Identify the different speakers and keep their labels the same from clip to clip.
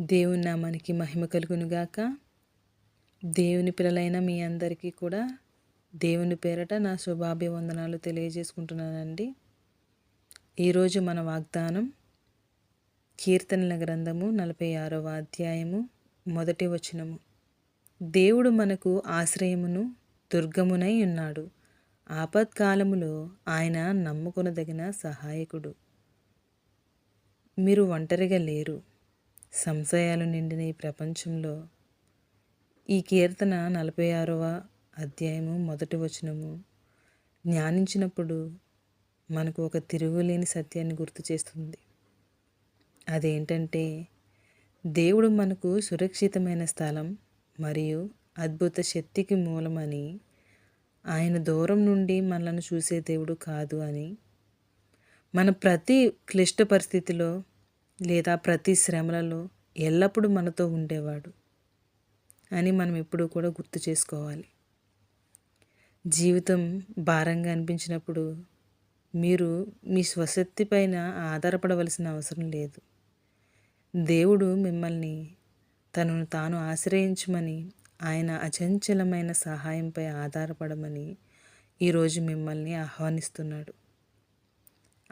Speaker 1: దేవుని నామానికి మహిమ కలుగునుగాక దేవుని పిల్లలైన మీ అందరికీ కూడా దేవుని పేరట నా శుభాభివందనాలు తెలియజేసుకుంటున్నానండి. ఈరోజు మన వాగ్దానం కీర్తనల గ్రంథము నలభై ఆరవ అధ్యాయము మొదటి వచనము. దేవుడు మనకు ఆశ్రయమును దుర్గమునై ఉన్నాడు. ఆపత్కాలములో ఆయన నమ్ముకొనదగిన సహాయకుడు. మీరు ఒంటరిగా లేరు. సంశయాలు నిండిన ఈ ప్రపంచంలో ఈ కీర్తన నలభై ఆరవ అధ్యాయము మొదటి వచనము. జ్ఞానించినప్పుడు మనకు ఒక తిరుగులేని సత్యాన్ని గుర్తు చేస్తుంది. అదేంటంటే దేవుడు మనకు సురక్షితమైన స్థలం మరియు అద్భుత శక్తికి మూలమని ఆయన దూరం నుండి మనలను చూసే దేవుడు కాదు అని మన ప్రతి క్లిష్ట పరిస్థితిలో లేదా ప్రతి శ్రమలలో ఎల్లప్పుడూ మనతో ఉండేవాడు అని మనం ఎప్పుడూ కూడా గుర్తు చేసుకోవాలి. జీవితం భారంగా అనిపించినప్పుడు మీరు మీ స్వశక్తి పైన ఆధారపడవలసిన అవసరం లేదు. దేవుడు మిమ్మల్ని తనను తాను ఆశ్రయించమని ఆయన అచంచలమైన సహాయంపై ఆధారపడమని ఈరోజు మిమ్మల్ని ఆహ్వానిస్తున్నాడు.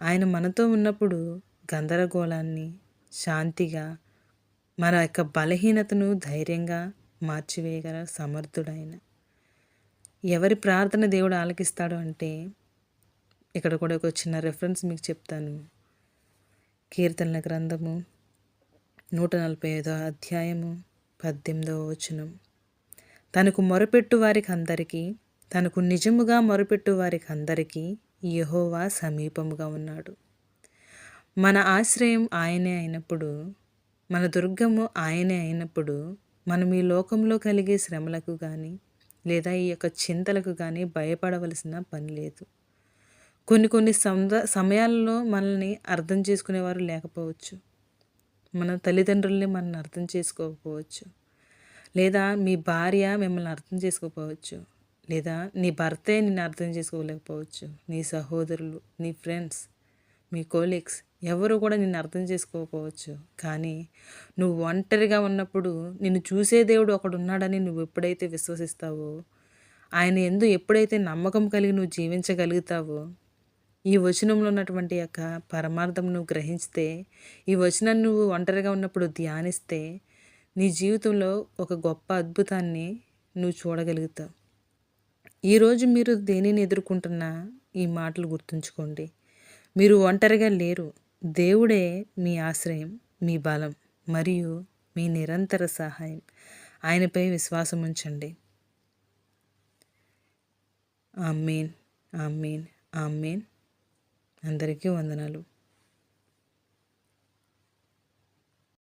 Speaker 1: ఆయన మనతో ఉన్నప్పుడు గందరగోళాన్ని శాంతిగా మన యొక్క బలహీనతను ధైర్యంగా మార్చివేయగల సమర్థుడైన. ఎవరి ప్రార్థన దేవుడు ఆలకిస్తాడు అంటే ఇక్కడ కూడా ఒక చిన్న రెఫరెన్స్ మీకు చెప్తాను. కీర్తనల గ్రంథము నూట నలభై ఐదో అధ్యాయము పద్దెనిమిదవ వచనం. తనకు మొరపెట్టు వారికి అందరికీ తనకు నిజముగా మొరపెట్టు వారికి అందరికీ యహోవా సమీపముగా ఉన్నాడు. మన ఆశ్రయం ఆయనే అయినప్పుడు మన దుర్గము ఆయనే అయినప్పుడు మనం ఈ లోకంలో కలిగే శ్రమలకు కానీ లేదా ఈ యొక్క చింతలకు కానీ భయపడవలసిన పని లేదు. కొన్ని కొన్ని సంద సమయాల్లో మనల్ని అర్థం చేసుకునేవారు లేకపోవచ్చు. మన తల్లిదండ్రుల్ని మనల్ని అర్థం చేసుకోకపోవచ్చు. లేదా మీ భార్య మిమ్మల్ని అర్థం చేసుకోకపోవచ్చు. లేదా నీ భర్తే నిన్ను అర్థం చేసుకోలేకపోవచ్చు. నీ సహోదరులు నీ ఫ్రెండ్స్ మీ కోలీగ్స్ ఎవరు కూడా నిన్ను అర్థం చేసుకోకపోవచ్చు. కానీ నువ్వు ఒంటరిగా ఉన్నప్పుడు నిన్ను చూసే దేవుడు ఒకడున్నాడని నువ్వు ఎప్పుడైతే విశ్వసిస్తావో ఆయన ఎందు ఎప్పుడైతే నమ్మకం కలిగి నువ్వు జీవించగలుగుతావో ఈ వచనంలో ఉన్నటువంటి యొక్క పరమార్థం నువ్వు గ్రహిస్తే ఈ వచనం నువ్వు ఒంటరిగా ఉన్నప్పుడు ధ్యానిస్తే నీ జీవితంలో ఒక గొప్ప అద్భుతాన్ని నువ్వు చూడగలుగుతావు. ఈరోజు మీరు దేనిని ఎదుర్కొంటున్నా ఈ మాటలు గుర్తుంచుకోండి. మీరు ఒంటరిగా లేరు. దేవుడే మీ ఆశ్రయం మీ బలం మరియు మీ నిరంతర సహాయం. ఆయనపై విశ్వాసం ఉంచండి ఆమెన్ ఆమెన్ ఆమెన్. అందరికీ వందనాలు.